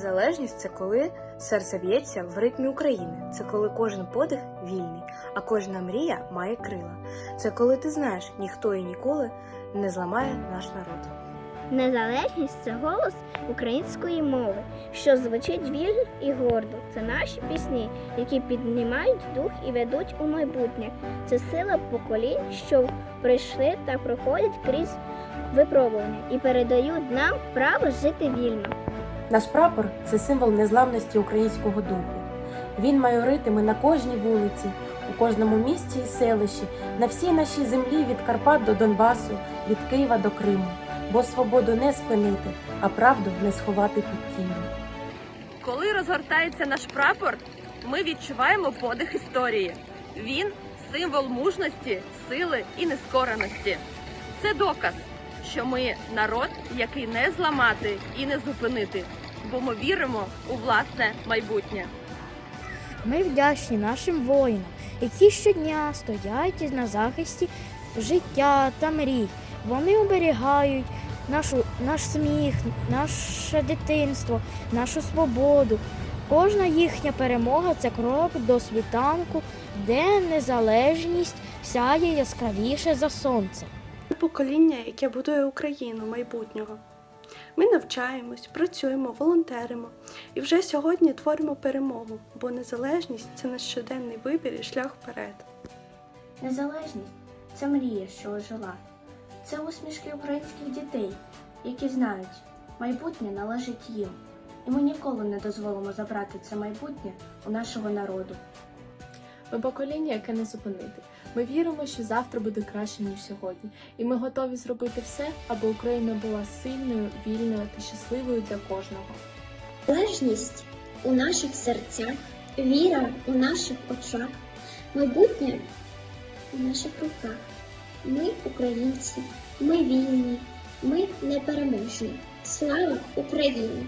Незалежність це коли серце б'ється в ритмі України. Це коли кожен подих вільний, а кожна мрія має крила. Це коли ти знаєш, ніхто і ніколи не зламає наш народ. Незалежність це голос української мови, що звучить вільно і гордо. Це наші пісні, які піднімають дух і ведуть у майбутнє. Це сила поколінь, що прийшли та проходять крізь випробування і передають нам право жити вільно. Наш прапор це символ незламності українського духу. Він майоритиме на кожній вулиці, у кожному місті і селищі, на всій нашій землі від Карпат до Донбасу, від Києва до Криму. Бо свободу не спинити, а правду не сховати під тінню. Коли розгортається наш прапор, ми відчуваємо подих історії. Він символ мужності, сили і нескореності. Це доказ, що ми народ, який не зламати і не зупинити, бо ми віримо у власне майбутнє. Ми вдячні нашим воїнам, які щодня стоять на захисті життя та мрій. Вони оберігають нашу, наш сміх, наше дитинство, нашу свободу. Кожна їхня перемога це крок до світанку, де незалежність сяє яскравіше за сонце. Покоління, яке будує Україну майбутнього. Ми навчаємось, працюємо, волонтеримо і вже сьогодні творимо перемогу, бо незалежність це наш щоденний вибір і шлях вперед. Незалежність це мрія, що ожила. Це усмішки українських дітей, які знають, майбутнє належить їм. І ми ніколи не дозволимо забрати це майбутнє у нашого народу. Ми покоління, яке не зупинити. Ми віримо, що завтра буде краще, ніж сьогодні, і ми готові зробити все, аби Україна була сильною, вільною та щасливою для кожного. Залежність у наших серцях, віра у наших очах, майбутнє у наших руках. Ми українці, ми вільні, ми непереможні. Слава Україні!